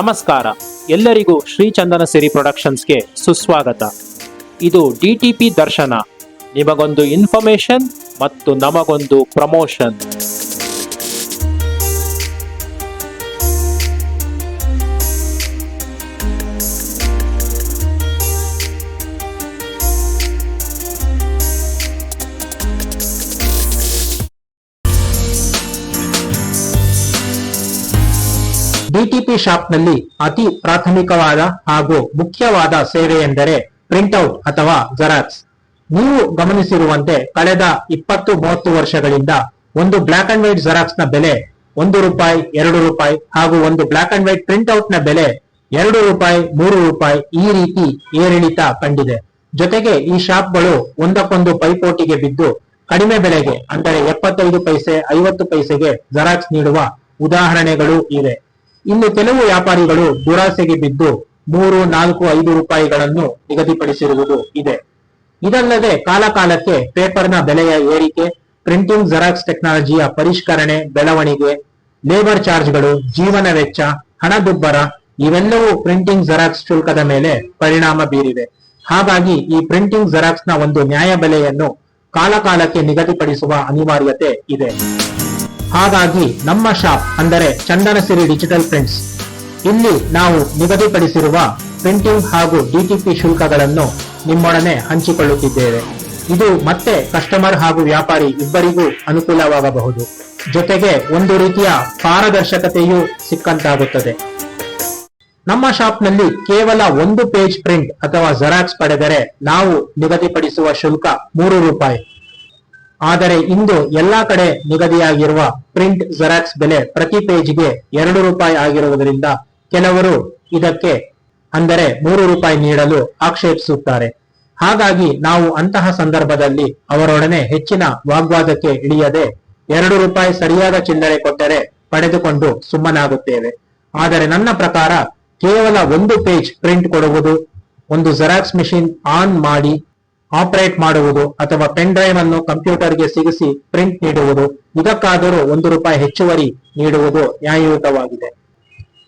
ನಮಸ್ಕಾರ. ಎಲ್ಲರಿಗೂ ಶ್ರೀ ಚಂದನ ಸಿರಿ ಪ್ರೊಡಕ್ಷನ್ಸ್ಗೆ ಸುಸ್ವಾಗತ. ಇದು ಡಿ ಟಿ ಪಿ ದರ್ಶನ. ನಿಮಗೊಂದು ಇನ್ಫಾರ್ಮೇಶನ್ ಮತ್ತು ನಮಗೊಂದು ಪ್ರಮೋಷನ್. ಡಿಟಿಪಿ ಶಾಪ್ನಲ್ಲಿ ಅತಿ ಪ್ರಾಥಮಿಕವಾದ ಹಾಗೂ ಮುಖ್ಯವಾದ ಸೇವೆ ಎಂದರೆ ಪ್ರಿಂಟ್ಔಟ್ ಅಥವಾ ಜೆರಾಕ್ಸ್. ನೀವು ಗಮನಿಸಿರುವಂತೆ ಕಳೆದ ಇಪ್ಪತ್ತು ಮೂವತ್ತು ವರ್ಷಗಳಿಂದ ಒಂದು ಬ್ಲಾಕ್ ಅಂಡ್ ವೈಟ್ ಜೆರಾಕ್ಸ್ನ ಬೆಲೆ ಒಂದು ರೂಪಾಯಿ, ಎರಡು ರೂಪಾಯಿ ಹಾಗೂ ಒಂದು ಬ್ಲಾಕ್ ಅಂಡ್ ವೈಟ್ ಪ್ರಿಂಟ್ಔಟ್ನ ಬೆಲೆ ಎರಡು ರೂಪಾಯಿ, ಮೂರು ರೂಪಾಯಿ ಈ ರೀತಿ ಏರಿಳಿತ ಕಂಡಿದೆ. ಜೊತೆಗೆ ಈ ಶಾಪ್ಗಳು ಒಂದಕ್ಕೊಂದು ಪೈಪೋಟಿಗೆ ಬಿದ್ದು ಕಡಿಮೆ ಬೆಲೆಗೆ, ಅಂದರೆ ಎಪ್ಪತ್ತೈದು ಪೈಸೆ, ಐವತ್ತು ಪೈಸೆಗೆ ಜೆರಾಕ್ಸ್ ನೀಡುವ ಉದಾಹರಣೆಗಳು ಇವೆ. ಇನ್ನು ಕೆಲವು ವ್ಯಾಪಾರಿಗಳು ದುರಾಸೆಗೆ ಬಿದ್ದು ಮೂರು, ನಾಲ್ಕು, ಐದು ರೂಪಾಯಿಗಳನ್ನು ನಿಗದಿಪಡಿಸಿರುವುದು ಇದೆ. ಇದಲ್ಲದೆ ಕಾಲಕಾಲಕ್ಕೆ ಪೇಪರ್ನ ಬೆಲೆಯ ಏರಿಕೆ, ಪ್ರಿಂಟಿಂಗ್ ಜೆರಾಕ್ಸ್ ಟೆಕ್ನಾಲಜಿಯ ಪರಿಷ್ಕರಣೆ, ಬೆಳವಣಿಗೆ, ಲೇಬರ್ ಚಾರ್ಜ್ಗಳು, ಜೀವನ ವೆಚ್ಚ, ಹಣದುಬ್ಬರ ಇವೆಲ್ಲವೂ ಪ್ರಿಂಟಿಂಗ್ ಜೆರಾಕ್ಸ್ ಶುಲ್ಕದ ಮೇಲೆ ಪರಿಣಾಮ ಬೀರಿವೆ. ಹಾಗಾಗಿ ಈ ಪ್ರಿಂಟಿಂಗ್ ಜೆರಾಕ್ಸ್ನ ಒಂದು ನ್ಯಾಯ ಬೆಲೆಯನ್ನು ಕಾಲಕಾಲಕ್ಕೆ ನಿಗದಿಪಡಿಸುವ ಅನಿವಾರ್ಯತೆ ಇದೆ. ಹಾಗಾಗಿ ನಮ್ಮ ಶಾಪ್ ಅಂದರೆ ಚಂದನಸಿರಿ ಡಿಜಿಟಲ್ ಪ್ರಿಂಟ್ಸ್. ಇಲ್ಲಿ ನಾವು ನಿಗದಿಪಡಿಸಿರುವ ಪ್ರಿಂಟಿಂಗ್ ಹಾಗೂ ಡಿಟಿಪಿ ಶುಲ್ಕಗಳನ್ನು ನಿಮ್ಮೊಡನೆ ಹಂಚಿಕೊಳ್ಳುತ್ತಿದ್ದೇವೆ. ಇದು ಮತ್ತೆ ಕಸ್ಟಮರ್ ಹಾಗೂ ವ್ಯಾಪಾರಿ ಇಬ್ಬರಿಗೂ ಅನುಕೂಲವಾಗಬಹುದು. ಜೊತೆಗೆ ಒಂದು ರೀತಿಯ ಪಾರದರ್ಶಕತೆಯೂ ಸಿಕ್ಕಂತಾಗುತ್ತದೆ. ನಮ್ಮ ಶಾಪ್ನಲ್ಲಿ ಕೇವಲ ಒಂದು ಪೇಜ್ ಪ್ರಿಂಟ್ ಅಥವಾ ಜೆರಾಕ್ಸ್ ಪಡೆದರೆ ನಾವು ನಿಗದಿಪಡಿಸುವ ಶುಲ್ಕ ಮೂರು ರೂಪಾಯಿ. ಆದರೆ ಇಂದು ಎಲ್ಲಾ ಕಡೆ ನಿಗದಿಯಾಗಿರುವ ಪ್ರಿಂಟ್ ಜೆರಾಕ್ಸ್ ಬೆಲೆ ಪ್ರತಿ ಪೇಜ್ಗೆ ಎರಡು ರೂಪಾಯಿ ಆಗಿರುವುದರಿಂದ ಕೆಲವರು ಇದಕ್ಕೆ ಅಂದರೆ ಮೂರು ರೂಪಾಯಿ ನೀಡಲು ಆಕ್ಷೇಪಿಸುತ್ತಾರೆ. ಹಾಗಾಗಿ ನಾವು ಅಂತಹ ಸಂದರ್ಭದಲ್ಲಿ ಅವರೊಡನೆ ಹೆಚ್ಚಿನ ವಾಗ್ವಾದಕ್ಕೆ ಇಳಿಯದೆ ಎರಡು ರೂಪಾಯಿ ಸರಿಯಾದ ಚಿಲ್ಲರೆ ಕೊಟ್ಟರೆ ಪಡೆದುಕೊಂಡು ಸುಮ್ಮನಾಗುತ್ತೇವೆ. ಆದರೆ ನನ್ನ ಪ್ರಕಾರ ಕೇವಲ ಒಂದು ಪೇಜ್ ಪ್ರಿಂಟ್ ಕೊಡುವುದು ಒಂದು ಜೆರಾಕ್ಸ್ ಮಿಷಿನ್ ಆನ್ ಮಾಡಿ ಆಪರೇಟ್ ಮಾಡುವುದು ಅಥವಾ ಪೆನ್ ಡ್ರೈವ್ ಅನ್ನು ಕಂಪ್ಯೂಟರ್ಗೆ ಸಿಗಿಸಿ ಪ್ರಿಂಟ್ ನೀಡುವುದು, ಇದಕ್ಕಾದರೂ ಒಂದು ರೂಪಾಯಿ ಹೆಚ್ಚುವರಿ ನೀಡುವುದು ನ್ಯಾಯಯುತವಾಗಿದೆ.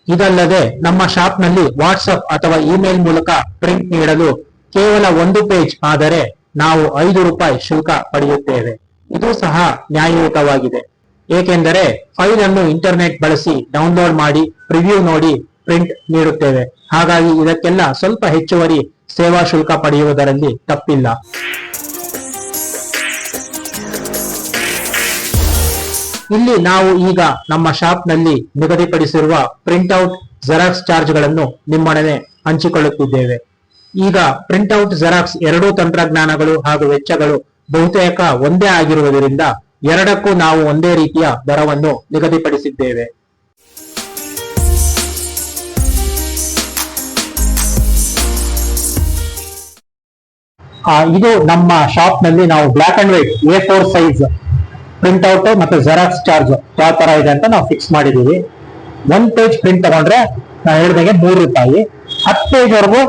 ಇದಲ್ಲದೆ ನಮ್ಮ ಶಾಪ್ನಲ್ಲಿ ವಾಟ್ಸಪ್ ಅಥವಾ ಇಮೇಲ್ ಮೂಲಕ ಪ್ರಿಂಟ್ ನೀಡಲು ಕೇವಲ ಒಂದು ಪೇಜ್ ಆದರೆ ನಾವು ಐದು ರೂಪಾಯಿ ಶುಲ್ಕ ಪಡೆಯುತ್ತೇವೆ. ಇದು ಸಹ ನ್ಯಾಯಯುತವಾಗಿದೆ. ಏಕೆಂದರೆ ಫೈಲ್ ಅನ್ನು ಇಂಟರ್ನೆಟ್ ಬಳಸಿ ಡೌನ್ಲೋಡ್ ಮಾಡಿ, ಪ್ರಿವ್ಯೂ ನೋಡಿ ಪ್ರಿಂಟ್ ನೀಡುತ್ತೇವೆ. ಹಾಗಾಗಿ ಇದಕ್ಕೆಲ್ಲ ಸ್ವಲ್ಪ ಹೆಚ್ಚುವರಿ ಸೇವಾ ಶುಲ್ಕ ಪಡೆಯುವುದರಲ್ಲಿ ತಪ್ಪಿಲ್ಲ. ಇಲ್ಲಿ ನಾವು ಈಗ ನಮ್ಮ ಶಾಪ್ನಲ್ಲಿ ನಿಗದಿಪಡಿಸಿರುವ ಪ್ರಿಂಟ್ಔಟ್ ಜೆರಾಕ್ಸ್ ಚಾರ್ಜ್ಗಳನ್ನು ನಿಮ್ಮೊಡನೆ ಹಂಚಿಕೊಳ್ಳುತ್ತಿದ್ದೇವೆ. ಈಗ ಪ್ರಿಂಟ್ಔಟ್ ಜೆರಾಕ್ಸ್ ಎರಡೂ ತಂತ್ರಜ್ಞಾನಗಳು ಹಾಗೂ ವೆಚ್ಚಗಳು ಬಹುತೇಕ ಒಂದೇ ಆಗಿರುವುದರಿಂದ ಎರಡಕ್ಕೂ ನಾವು ಒಂದೇ ರೀತಿಯ ದರವನ್ನು ನಿಗದಿಪಡಿಸಿದ್ದೇವೆ. ಇದು ನಮ್ಮ ಶಾಪ್ನಲ್ಲಿ ನಾವು black and white A four size printout ಮತ್ತೆ ಜೆರಾಕ್ಸ್ ಚಾರ್ಜ್ ಯಾವ ತರ ಇದೆ ಅಂತ ನಾವು ಫಿಕ್ಸ್ ಮಾಡಿದೀವಿ ಒಂದ್ ಪೇಜ್ ಪ್ರಿಂಟ್ ತಗೊಂಡ್ರೆ ನಾವು ಹೇಳಿದಾಗೆ ಮೂರು ರೂಪಾಯಿ. ಹತ್ತು ಪೇಜ್ ವರೆಗೂ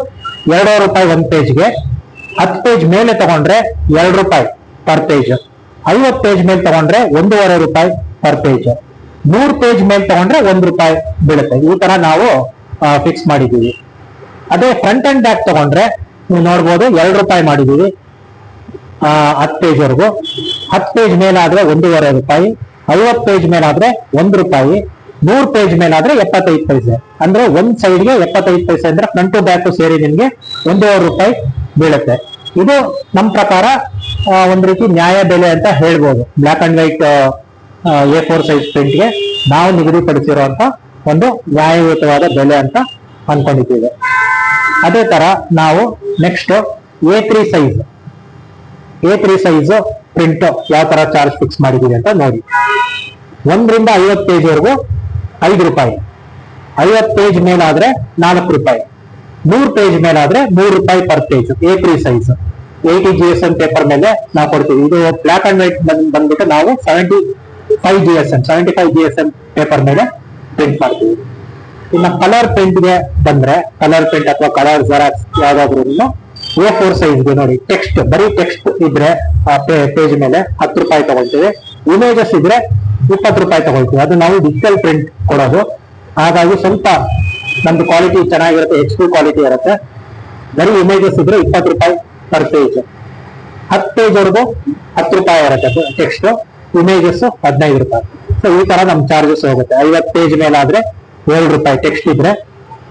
ಎರಡೂವರೆ ರೂಪಾಯಿ ಒಂದ್ ಪೇಜ್ಗೆ ಹತ್ತು ಪೇಜ್ ಮೇಲೆ ತಗೊಂಡ್ರೆ ಎರಡು ರೂಪಾಯಿ ಪರ್ ಪೇಜ್ ಐವತ್ತು ಪೇಜ್ ಮೇಲೆ ತಗೊಂಡ್ರೆ ಒಂದೂವರೆ ರೂಪಾಯಿ ಪರ್ ಪೇಜ್ ನೂರ್ ಪೇಜ್ ಮೇಲೆ ತಗೊಂಡ್ರೆ ಒಂದ್ ರೂಪಾಯಿ ಬೀಳುತ್ತೆ. ಈ ತರ ನಾವು ಫಿಕ್ಸ್ ಮಾಡಿದೀವಿ ಅದೇ ಫ್ರಂಟ್ ಅಂಡ್ ಬ್ಯಾಕ್ ತಗೊಂಡ್ರೆ ನೀವು ನೋಡ್ಬೋದು, ಎರಡು ರೂಪಾಯಿ ಮಾಡಿದ್ದೀವಿ. ಹತ್ತು ಪೇಜ್ವರೆಗೂ ಹತ್ತು ಪೇಜ್ ಮೇಲಾದ್ರೆ ಒಂದೂವರೆ ರೂಪಾಯಿ. ಐವತ್ತು ಪೇಜ್ ಮೇಲಾದ್ರೆ ಒಂದು ರೂಪಾಯಿ. ನೂರು ಪೇಜ್ ಮೇಲಾದ್ರೆ ಎಪ್ಪತ್ತೈದು ಪೈಸೆ. ಅಂದ್ರೆ ಒಂದ್ ಸೈಡ್ಗೆ ಎಪ್ಪತ್ತೈದು ಪೈಸೆ ಅಂದ್ರೆ ಫ್ರಂಟ್ ಟು ಬ್ಯಾಕ್ ಸೇರಿ ನಿಮ್ಗೆ ಒಂದೂವರೆ ರೂಪಾಯಿ ಬೀಳುತ್ತೆ. ಇದು ನಮ್ಮ ಪ್ರಕಾರ ಒಂದು ರೀತಿ ನ್ಯಾಯ ಬೆಲೆ ಅಂತ ಹೇಳ್ಬೋದು. Black and white A four size ಪ್ರಿಂಟ್ಗೆ ನಾವು ನಿಗದಿಪಡಿಸಿರುವಂತ ಒಂದು ನ್ಯಾಯಯುತವಾದ ಬೆಲೆ ಅಂತ ಅನ್ಕೊಂಡಿದ್ದೀವಿ. ಅದೇ ತರ ನಾವು next A three size A three size print ಯಾವ ತರ ಚಾರ್ಜ್ ಫಿಕ್ಸ್ ಮಾಡಿದೀವಿ ಅಂತ ನೋಡಿ. ಒಂದರಿಂದ ಐವತ್ತು ಪೇಜ್ ವರೆಗೂ ಐದು ರೂಪಾಯಿ. ಐವತ್ತು ಪೇಜ್ ಮೇಲಾದ್ರೆ ನಾಲ್ಕು ರೂಪಾಯಿ. ನೂರು ಪೇಜ್ ಮೇಲಾದ್ರೆ ಮೂರು ರೂಪಾಯಿ per page A three size eighty G S M paper ಮೇಲೆ ನಾವು ಕೊಡ್ತೀವಿ. ಇದು ಬ್ಲಾಕ್ ಅಂಡ್ ವೈಟ್ ಬಂದ್ಬಿಟ್ಟು ನಾವು seventy five G S M seventy five G S M paper ಮೇಲೆ ಪ್ರಿಂಟ್ ಮಾಡ್ತೀವಿ. ಇನ್ನ ಕಲರ್ ಪ್ರಿಂಟ್ಗೆ ಬಂದ್ರೆ ಕಲರ್ ಪ್ರಿಂಟ್ ಅಥವಾ ಕಲರ್ ಜೆರಾಕ್ಸ್ ಯಾವ್ದಾದ್ರು ಓ ಫೋರ್ ಸೈಜ್ಗೆ ನೋಡಿ ಟೆಕ್ಸ್ಟ್ ಬರೀ ಟೆಕ್ಸ್ಟ್ ಇದ್ರೆ ಪೇಜ್ ಮೇಲೆ ಹತ್ತು ರೂಪಾಯಿ ತಗೊಳ್ತೀವಿ. ಇಮೇಜಸ್ ಇದ್ರೆ ಇಪ್ಪತ್ತು ರೂಪಾಯಿ ತಗೊಳ್ತೀವಿ. ಅದು ನಾವು ಡಿಜಿಟಲ್ ಪ್ರಿಂಟ್ ಕೊಡೋದು. ಹಾಗಾಗಿ ಸ್ವಲ್ಪ ನಮ್ದು ಕ್ವಾಲಿಟಿ ಚೆನ್ನಾಗಿರುತ್ತೆ ಎಚ್ ಪಿ ಕ್ವಾಲಿಟಿ ಇರುತ್ತೆ. ಬರೀ ಇಮೇಜಸ್ ಇದ್ರೆ ಇಪ್ಪತ್ತು ರೂಪಾಯಿ ಪರ್ ಪೇಜ್ ಹತ್ತು ಪೇಜ್ ವರೆಗೂ ಹತ್ತು ರೂಪಾಯಿ ಇರುತ್ತೆ ಟೆಕ್ಸ್ಟ್ ಇಮೇಜಸ್ ಹದಿನೈದು ರೂಪಾಯಿ. ಸೊ ಈ ತರ ನಮ್ ಚಾರ್ಜಸ್ ಹೋಗುತ್ತೆ. ಐವತ್ತು ಪೇಜ್ ಮೇಲಾದ್ರೆ ಏಳು ರೂಪಾಯಿ ಟೆಕ್ಸ್ಟ್ ಇದ್ರೆ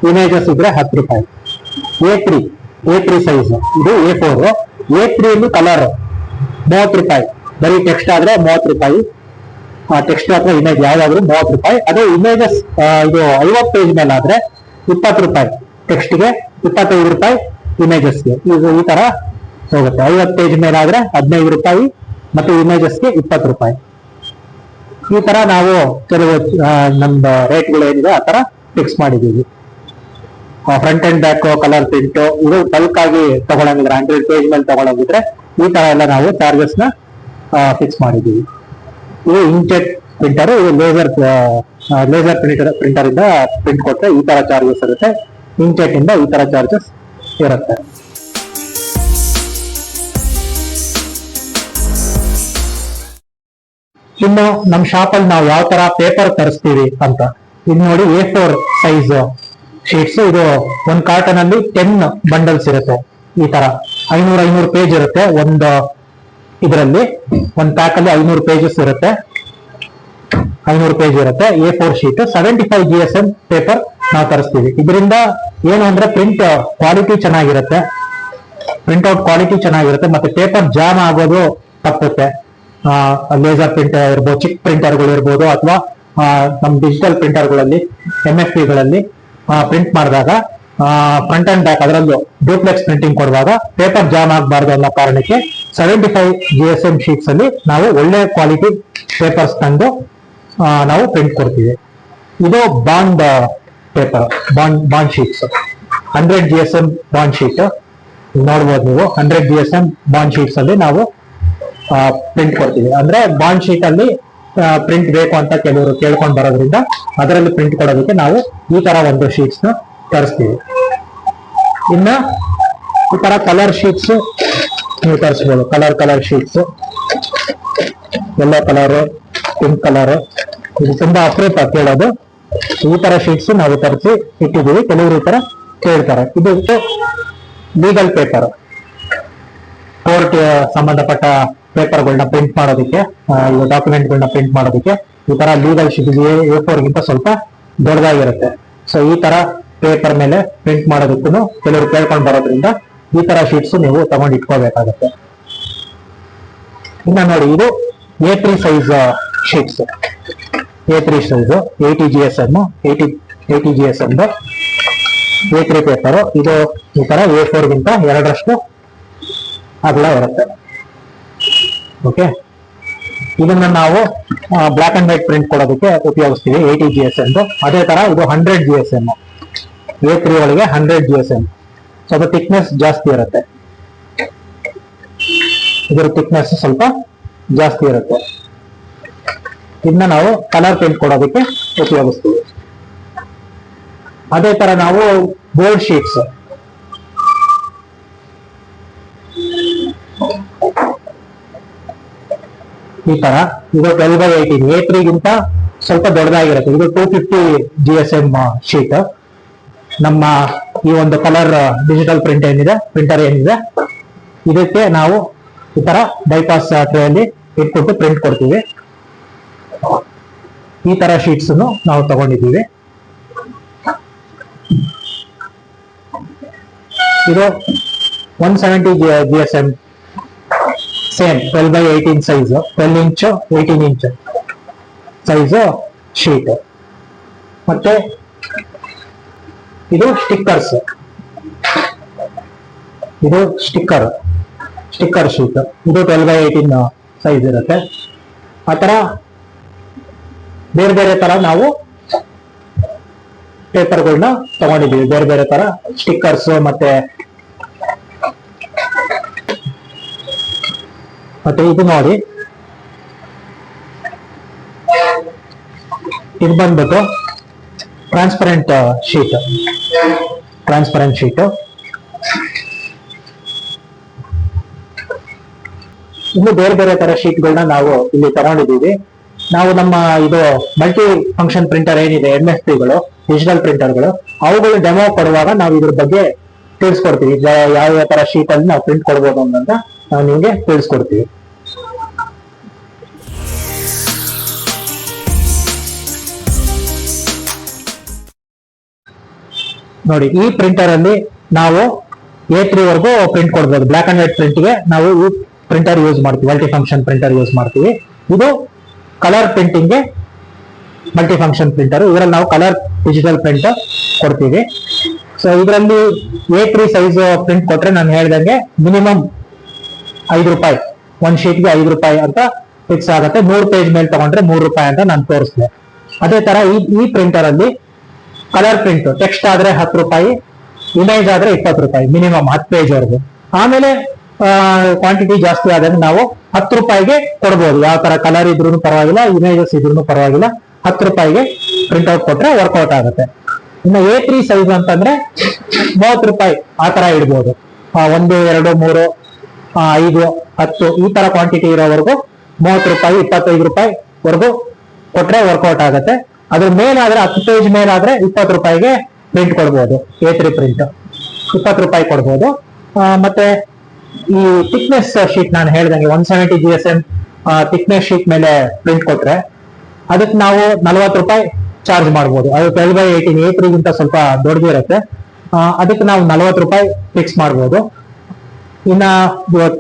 ಇಮೇಜಸ್ ಇದ್ರೆ ಹತ್ತು ರೂಪಾಯಿ. A three A three size ಇದು A four A three colour ಮೂವತ್ತು ರೂಪಾಯಿ. ಬರೀ ಟೆಕ್ಸ್ಟ್ ಆದ್ರೆ ಮೂವತ್ತು ರೂಪಾಯಿ. ಟೆಕ್ಸ್ಟ್ ಅಥವಾ ಇಮೇಜ್ ಯಾವ್ದಾದ್ರು ಮೂವತ್ತು ರೂಪಾಯಿ. ಅದೇ ಇಮೇಜಸ್ ಇದು ಐವತ್ತು ಪೇಜ್ ಮೇಲೆ ಆದ್ರೆ ಇಪ್ಪತ್ತು ರೂಪಾಯಿ. ಟೆಕ್ಸ್ಟ್ಗೆ ಇಪ್ಪತ್ತೈದು ರೂಪಾಯಿ ಇಮೇಜಸ್ಗೆ ಇದು ಈ ತರ ಹೋಗುತ್ತೆ. ಐವತ್ತು ಪೇಜ್ ಮೇಲೆ ಆದ್ರೆ ಹದಿನೈದು ರೂಪಾಯಿ ಮತ್ತು ಇಮೇಜಸ್ಗೆ ಇಪ್ಪತ್ತು ರೂಪಾಯಿ. ಈ ತರ ನಾವು ಕೆಲವು ನಮ್ದು ರೇಟ್ಗಳು ಏನಿದೆ ಆ ತರ ಫಿಕ್ಸ್ ಮಾಡಿದೀವಿ front and back colour print ಇದು ಬಲ್ಕ್ ಆಗಿ ತಗೊಳಂಗಿದ್ರೆ ಹಂಡ್ರೆಡ್ ಪೇಜ್ ಮೇಲೆ ತಗೊಳಂಗಿದ್ರೆ ಈ ತರ ಎಲ್ಲ ನಾವು ಚಾರ್ಜಸ್ನ ಫಿಕ್ಸ್ ಮಾಡಿದೀವಿ ಇದು ಇಂಟೆಟ್ ಪ್ರಿಂಟರ್ ಇದು ಲೇಸರ್ ಲೇಸರ್ ಪ್ರಿಂಟರ್ ಪ್ರಿಂಟರ್ ಇಂದ ಪ್ರಿಂಟ್ ಕೊಟ್ಟರೆ ಈ ತರ ಚಾರ್ಜಸ್ ಇರುತ್ತೆ. ಇಂಟೆಟ್ ಇಂದ ಈ ತರ ಚಾರ್ಜಸ್ ಇರುತ್ತೆ. ಇನ್ನು ನಮ್ ಶಾಪ್ ಅಲ್ಲಿ ನಾವು ಯಾವ ತರ ಪೇಪರ್ ತರಿಸ್ತೀವಿ ಅಂತ. ಇದು ನೋಡಿ ಎ ಫೋರ್ ಸೈಜ್ ಶೀಟ್ಸ್ ಇದು ಒಂದ್ ಕಾರ್ಟನ್ ಅಲ್ಲಿ ಟೆನ್ ಬಂಡಲ್ಸ್ ಇರುತ್ತೆ ಈ ತರ. ಐನೂರ ಐನೂರು ಪೇಜ್ ಇರುತ್ತೆ ಒಂದು ಇದರಲ್ಲಿ. ಒಂದ್ ಪ್ಯಾಕ್ ಅಲ್ಲಿ ಐನೂರು ಪೇಜಸ್ ಇರುತ್ತೆ. ಐನೂರು ಪೇಜ್ ಇರುತ್ತೆ. A four sheet seventy five G S M paper ನಾವು ತರಿಸ್ತೀವಿ. ಇದರಿಂದ ಏನು ಅಂದ್ರೆ ಪ್ರಿಂಟ್ ಕ್ವಾಲಿಟಿ ಚೆನ್ನಾಗಿರುತ್ತೆ. ಪ್ರಿಂಟ್ಔಟ್ ಕ್ವಾಲಿಟಿ ಚೆನ್ನಾಗಿರುತ್ತೆ. ಮತ್ತೆ ಪೇಪರ್ ಜಾಮ್ ಆಗೋದು ತಪ್ಪುತ್ತೆ. ಲೇಸರ್ ಪ್ರಿಂಟರ್ ಇರ್ಬೋದು ಚಿಕ್ ಪ್ರಿಂಟರ್ಗಳು ಇರ್ಬೋದು ಅಥವಾ ನಮ್ಮ ಡಿಜಿಟಲ್ ಪ್ರಿಂಟರ್ಗಳಲ್ಲಿ ಎಂ ಎಫ್ ಪಿಗಳಲ್ಲಿ ಪ್ರಿಂಟ್ ಮಾಡಿದಾಗ ಫ್ರಂಟ್ ಅಂಡ್ ಬ್ಯಾಕ್ ಅದರಲ್ಲೂ ಡ್ಯೂಪ್ಲೆಕ್ಸ್ ಪ್ರಿಂಟಿಂಗ್ ಕೊಡುವಾಗ ಪೇಪರ್ ಜಾಮ್ ಆಗಬಾರ್ದು ಅನ್ನೋ ಕಾರಣಕ್ಕೆ seventy five G S M sheets ಅಲ್ಲಿ ನಾವು ಒಳ್ಳೆ ಕ್ವಾಲಿಟಿ ಪೇಪರ್ಸ್ ತಂದು ನಾವು ಪ್ರಿಂಟ್ ಕೊಡ್ತೀವಿ. ಇದು bond paper bond bond sheets hundred G S M bond sheet ನೋಡ್ಬೋದು ನೀವು hundred G S M bond sheets ಅಲ್ಲಿ ನಾವು ಪ್ರಿಂಟ್ ಕೊಡ್ತೀವಿ ಅಂದ್ರೆ ಬಾಂಡ್ ಶೀಟ್ ಅಲ್ಲಿ ಪ್ರಿಂಟ್ ಬೇಕು ಅಂತ ಕೆಲವರು ಕೇಳ್ಕೊಂಡು ಬರೋದ್ರಿಂದ ಅದರಲ್ಲಿ ಪ್ರಿಂಟ್ ಕೊಡೋದಕ್ಕೆ ನಾವು ಈ ತರ ಒಂದು ಶೀಟ್ಸ್ನ ತರಿಸ್ತೀವಿ. ಇನ್ನ ಈ ತರ ಕಲರ್ ಶೀಟ್ಸ್ ನೀವು ತರಿಸ್ಬೋದು. Colour colour sheets yellow colour pink colour ಇದು ತುಂಬಾ ಅಪರೂಪ ಕೇಳೋದು. ಈ ತರ ಶೀಟ್ಸ್ ನಾವು ತರಿಸಿ ಇಟ್ಟಿದ್ದೀವಿ. ಕೆಲವರು ಈ ತರ ಕೇಳ್ತಾರೆ. ಇದು ಲೀಗಲ್ ಪೇಪರ್ ಕೋರ್ಟ್ ಸಂಬಂಧಪಟ್ಟ ಪೇಪರ್ಗಳನ್ನ ಪ್ರಿಂಟ್ ಮಾಡೋದಕ್ಕೆ ಡಾಕ್ಯುಮೆಂಟ್ ಗಳನ್ನ ಡಾಕ್ಯುಮೆಂಟ್ಗಳನ್ನ ಪ್ರಿಂಟ್ ಮಾಡೋದಕ್ಕೆ ಈ ತರ ಲೀಗಲ್ ಶೀಟ್ ಎ ಫೋರ್ ಗಿಂತ ಸ್ವಲ್ಪ ದೊಡ್ಡದಾಗಿರುತ್ತೆ. ಸೊ ಈ ತರ ಪೇಪರ್ ಮೇಲೆ ಪ್ರಿಂಟ್ ಮಾಡೋದಕ್ಕೂ ಕೆಲವರು ಕೇಳ್ಕೊಂಡು ಬರೋದ್ರಿಂದ ಈ ತರ ಶೀಟ್ಸ್ ನೀವು ತಗೊಂಡು ಇಟ್ಕೋಬೇಕಾಗತ್ತೆ. ಇನ್ನ ನೋಡಿ, ಇದು A three size sheets A three size eighty G S ಅನ್ನು ಏಟಿ ಏಟಿ ಜಿ ಎಸ್ ಅಂದು ಎ ತ್ರೀ ಪೇಪರ್ ಇದು ಈ ತರ ಎ ಫೋರ್ಗಿಂತ ಎರಡರಷ್ಟು ಅಗಲ ಇರುತ್ತೆ. ಓಕೆ ಇದನ್ನ ನಾವು ಬ್ಲಾಕ್ ಅಂಡ್ ವೈಟ್ ಪ್ರಿಂಟ್ ಕೊಡೋದಕ್ಕೆ ಉಪಯೋಗಿಸ್ತೀವಿ ಏಟಿ ಜಿ ಎಸ್ ಎಂ ಅದೇ ತರ ಇದು hundred G S M A three ಒಳಗೆ ಹಂಡ್ರೆಡ್ ಜಿ ಎಸ್ ಎಂ ಸ್ವಲ್ಪ ಥಿಕ್ನೆಸ್ ಜಾಸ್ತಿ ಇರುತ್ತೆ. ಇದರ ಥಿಕ್ನೆಸ್ ಸ್ವಲ್ಪ ಜಾಸ್ತಿ ಇರುತ್ತೆ. ಇದನ್ನ ನಾವು ಕಲರ್ ಪೇಂಟ್ ಕೊಡೋದಕ್ಕೆ ಉಪಯೋಗಿಸ್ತೀವಿ. ಅದೇ ತರ ನಾವು ಬೋರ್ಡ್ ಶೀಟ್ಸ್ ಈ ತರ ಇದು ಟ್ವೆಲ್ ಬೈ ಏಯ್ಟೀನ್ ಎ ಗಿಂತ ಸ್ವಲ್ಪ ದೊಡ್ಡದಾಗಿರುತ್ತೆ. ಇದು two fifty G S M sheet ನಮ್ಮ ಈ ಒಂದು ಕಲರ್ ಡಿಜಿಟಲ್ ಪ್ರಿಂಟ್ ಏನಿದೆ ಪ್ರಿಂಟರ್ ಏನಿದೆ, ಇದಕ್ಕೆ ನಾವು ಈ ತರ ಬೈಪಾಸ್ ಟ್ರೇಯಲ್ಲಿ ಇಟ್ಬಿಟ್ಟು ಪ್ರಿಂಟ್ ಕೊಡ್ತೀವಿ. ಈ ತರ ಶೀಟ್ಸ್ ನಾವು ತಗೊಂಡಿದ್ದೀವಿ. ಇದು one seventy G S M same twelve by eighteen size twelve inch eighteen inch size sheet ಮತ್ತೆ ಇದು ಸ್ಟಿಕ್ಕರ್ಸ್ ಇದು ಸ್ಟಿಕ್ಕರ್ ಸ್ಟಿಕ್ಕರ್ ಶೀಟ್ ಇದು ಟ್ವೆಲ್ ಬೈ ಏಯ್ಟೀನ್ ಸೈಜ್ ಇರುತ್ತೆ. ಆ ಬೇರೆ ಬೇರೆ ತರ ನಾವು ಪೇಪರ್ಗಳನ್ನ ತಗೊಂಡಿದ್ದೀವಿ. ಬೇರೆ ಬೇರೆ ತರ ಸ್ಟಿಕ್ಕರ್ಸ್ ಮತ್ತೆ ಮತ್ತೆ ಇದು ನೋಡಿ. ಇದು ಬಂದ್ಬಿಟ್ಟು ಟ್ರಾನ್ಸ್ಪರೆಂಟ್ ಶೀಟ್ ಟ್ರಾನ್ಸ್ಪರೆಂಟ್ ಶೀಟ್ ಇನ್ನು ಬೇರೆ ಬೇರೆ ತರ ಶೀಟ್ಗಳನ್ನ ನಾವು ಇಲ್ಲಿ ತಗೊಂಡಿದ್ದೀವಿ. ನಾವು ನಮ್ಮ ಇದು ಮಲ್ಟಿ ಫಂಕ್ಷನ್ ಪ್ರಿಂಟರ್ ಏನಿದೆ ಎಂ ಎಸ್ ಪಿಗಳು ಡಿಜಿಟಲ್ ಪ್ರಿಂಟರ್ಗಳು ಅವುಗಳು ಡೆಮೋ ಕೊಡುವಾಗ ನಾವು ಇದ್ರ ಬಗ್ಗೆ ತಿಳಿಸ್ಕೊಡ್ತೀವಿ. ಯಾವ ಯಾವ ತರ ಶೀಟ್ ಅಲ್ಲಿ ನಾವು ಪ್ರಿಂಟ್ ಕೊಡ್ಬೋದು ಅಂತ ನಾವು ನಿಮ್ಗೆ ತಿಳಿಸ್ಕೊಡ್ತೀವಿ ನೋಡಿ, ಈ ಪ್ರಿಂಟರ್ ಅಲ್ಲಿ ನಾವು ಎ ತ್ರೀ ವರ್ಗೂ ಪ್ರಿಂಟ್ ಕೊಡ್ಬೋದು. ಬ್ಲಾಕ್ ಅಂಡ್ ವೈಟ್ ಪ್ರಿಂಟ್ಗೆ ನಾವು ಈ ಪ್ರಿಂಟರ್ ಯೂಸ್ ಮಾಡ್ತೀವಿ. ಮಲ್ಟಿ ಫಂಕ್ಷನ್ ಪ್ರಿಂಟರ್ ಯೂಸ್ ಮಾಡ್ತೀವಿ. ಇದು ಕಲರ್ ಪ್ರಿಂಟಿಂಗ್ಗೆ ಮಲ್ಟಿ ಫಂಕ್ಷನ್ ಪ್ರಿಂಟರ್ ಇದರಲ್ಲಿ ನಾವು ಕಲರ್ ಡಿಜಿಟಲ್ ಪ್ರಿಂಟ್ ಕೊಡ್ತೀವಿ. ಸೊ ಇದರಲ್ಲಿ ಎ ತ್ರೀ ಸೈಜ್ ಪ್ರಿಂಟ್ ಕೊಟ್ರೆ ನಾನು ಹೇಳ್ದಂಗೆ ಮಿನಿಮಮ್ ಐದು ರೂಪಾಯಿ. ಒಂದ್ ಶೀಟ್ಗೆ ಐದು ರೂಪಾಯಿ ಅಂತ ಫಿಕ್ಸ್ ಆಗುತ್ತೆ. ಮೂರು ಪೇಜ್ ಮೇಲೆ ತಗೊಂಡ್ರೆ ಮೂರು ರೂಪಾಯಿ ಅಂತ ನಾನು ತೋರಿಸಿದೆ. ಅದೇ ತರ ಈ ಈ ಪ್ರಿಂಟರ್ ಅಲ್ಲಿ ಕಲರ್ ಪ್ರಿಂಟ್ ಟೆಕ್ಸ್ಟ್ ಆದ್ರೆ ಹತ್ತು ರೂಪಾಯಿ ಇಮೇಜ್ ಆದ್ರೆ ಇಪ್ಪತ್ತು ರೂಪಾಯಿ ಮಿನಿಮಮ್ ಹತ್ತು ಪೇಜ್ ವರೆಗೂ. ಆಮೇಲೆ ಕ್ವಾಂಟಿಟಿ ಜಾಸ್ತಿ ಆದ್ರೆ ನಾವು ಹತ್ತು ರೂಪಾಯಿಗೆ ಕೊಡ್ಬೋದು. ಯಾವ ತರ ಕಲರ್ ಇದ್ರೂ ಪರವಾಗಿಲ್ಲ ಇಮೇಜಸ್ ಇದ್ರೂ ಪರವಾಗಿಲ್ಲ. ಹತ್ತು ರೂಪಾಯಿಗೆ ಪ್ರಿಂಟ್ ಔಟ್ ಕೊಟ್ರೆ ವರ್ಕೌಟ್ ಆಗುತ್ತೆ. ಇನ್ನು ಎ ತ್ರೀ ಸೈಜ್ ಅಂತಂದ್ರೆ ಮೂವತ್ತು ರೂಪಾಯಿ ಆ ತರ ಇಡ್ಬೋದು. ಒಂದು, ಎರಡು, ಮೂರು ಐದು, ಹತ್ತು, ಈ ತರ ಕ್ವಾಂಟಿಟಿ ಇರೋವರೆಗೂ ಮೂವತ್ತು ರೂಪಾಯಿ ಇಪ್ಪತ್ತೈದು ರೂಪಾಯಿ ವರೆಗೂ ಕೊಟ್ರೆ ವರ್ಕೌಟ್ ಆಗುತ್ತೆ. ಅದ್ರ ಮೇಲಾದ್ರೆ ಹತ್ತು ಪೇಜ್ ಮೇಲಾದ್ರೆ ಇಪ್ಪತ್ತು ರೂಪಾಯಿಗೆ ಪ್ರಿಂಟ್ ಕೊಡ್ಬೋದು ಎ ತ್ರೀ ಪ್ರಿಂಟ್ ಇಪ್ಪತ್ತು ರೂಪಾಯಿ ಕೊಡ್ಬೋದು ಮತ್ತೆ ಈ ಥಿಕ್ನೆಸ್ ಶೀಟ್ ನಾನು ಹೇಳ್ದಂಗೆ one seventy G S M thickness sheet ಮೇಲೆ ಪ್ರಿಂಟ್ ಕೊಟ್ರೆ ಅದಕ್ಕೆ ನಾವು ನಲವತ್ತು ರೂಪಾಯಿ ಚಾರ್ಜ್ ಮಾಡ್ಬೋದು. ಅದು ಟ್ವೆಲ್ ಬೈ ಏಯ್ಟೀನ್ ಎ ಗಿಂತ ಸ್ವಲ್ಪ ದೊಡ್ಡದಿರುತ್ತೆ. ಅದಕ್ಕೆ ನಾವು ನಲವತ್ತು ರೂಪಾಯಿ ಫಿಕ್ಸ್ ಮಾಡ್ಬೋದು. ಇನ್ನ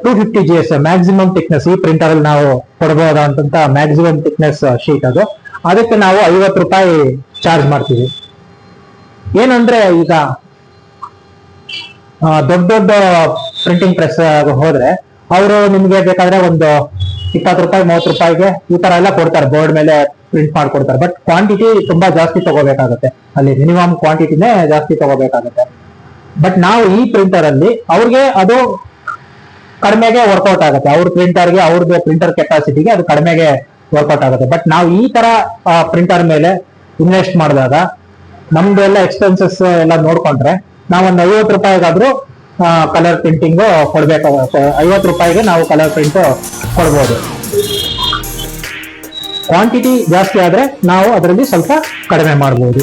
two fifty G S maximum thickness ಈ ಪ್ರಿಂಟರ್ ಅಲ್ಲಿ ನಾವು ಕೊಡಬಹುದಂತ ಮ್ಯಾಕ್ಸಿಮಮ್ ಥಿಕ್ನೆಸ್ ಶೀಟ್ ಅದು. ಅದಕ್ಕೆ ನಾವು ಐವತ್ತು ರೂಪಾಯಿ ಚಾರ್ಜ್ ಮಾಡ್ತೀವಿ. ಏನಂದ್ರೆ ಈಗ ದೊಡ್ಡ ದೊಡ್ಡ ಪ್ರಿಂಟಿಂಗ್ ಪ್ರೆಸ್ ಹೋದ್ರೆ ಅವರು ನಿಮ್ಗೆ ಬೇಕಾದ್ರೆ ಒಂದು ಇಪ್ಪತ್ತು ರೂಪಾಯಿ, ಮೂವತ್ತು ರೂಪಾಯಿಗೆ ಈ ತರ ಎಲ್ಲ ಕೊಡ್ತಾರೆ. ಬೋರ್ಡ್ ಮೇಲೆ ಪ್ರಿಂಟ್ ಮಾಡ್ಕೊಡ್ತಾರೆ. ಬಟ್ ಕ್ವಾಂಟಿಟಿ ತುಂಬಾ ಜಾಸ್ತಿ ತಗೋಬೇಕಾಗತ್ತೆ. ಅಲ್ಲಿ ಮಿನಿಮಮ್ ಕ್ವಾಂಟಿಟಿನೇ ಜಾಸ್ತಿ ತಗೋಬೇಕಾಗುತ್ತೆ. ಬಟ್ ನಾವು ಈ ಪ್ರಿಂಟರ್ ಅಲ್ಲಿ ಅವ್ರಿಗೆ ಅದು ಕಡಿಮೆಗೆ ವರ್ಕೌಟ್ ಆಗುತ್ತೆ. ಅವ್ರ ಪ್ರಿಂಟರ್ಗೆ ಅವ್ರದ್ದು ಪ್ರಿಂಟರ್ ಕೆಪಾಸಿಟಿಗೆ ಅದು ಕಡಿಮೆಗೆ ವರ್ಕೌಟ್ ಆಗುತ್ತೆ. ಬಟ್ ನಾವು ಈ ತರ ಪ್ರಿಂಟರ್ ಮೇಲೆ ಇನ್ವೆಸ್ಟ್ ಮಾಡಿದಾಗ ನಮ್ದು ಎಲ್ಲ ಎಕ್ಸ್ಪೆನ್ಸಸ್ ಎಲ್ಲ ನೋಡ್ಕೊಂಡ್ರೆ ನಾವು ಒಂದು ಐವತ್ತು ರೂಪಾಯಿಗಾದ್ರೂ ಕಲರ್ ಪ್ರಿಂಟಿಂಗ್ ಕೊಡ್ಬೇಕು. ಐವತ್ತು ರೂಪಾಯಿಗೆ ನಾವು ಕಲರ್ ಪ್ರಿಂಟ್ ಕೊಡ್ಬೋದು. ಕ್ವಾಂಟಿಟಿ ಜಾಸ್ತಿ ಆದ್ರೆ ನಾವು ಅದರಲ್ಲಿ ಸ್ವಲ್ಪ ಕಡಿಮೆ ಮಾಡ್ಬೋದು.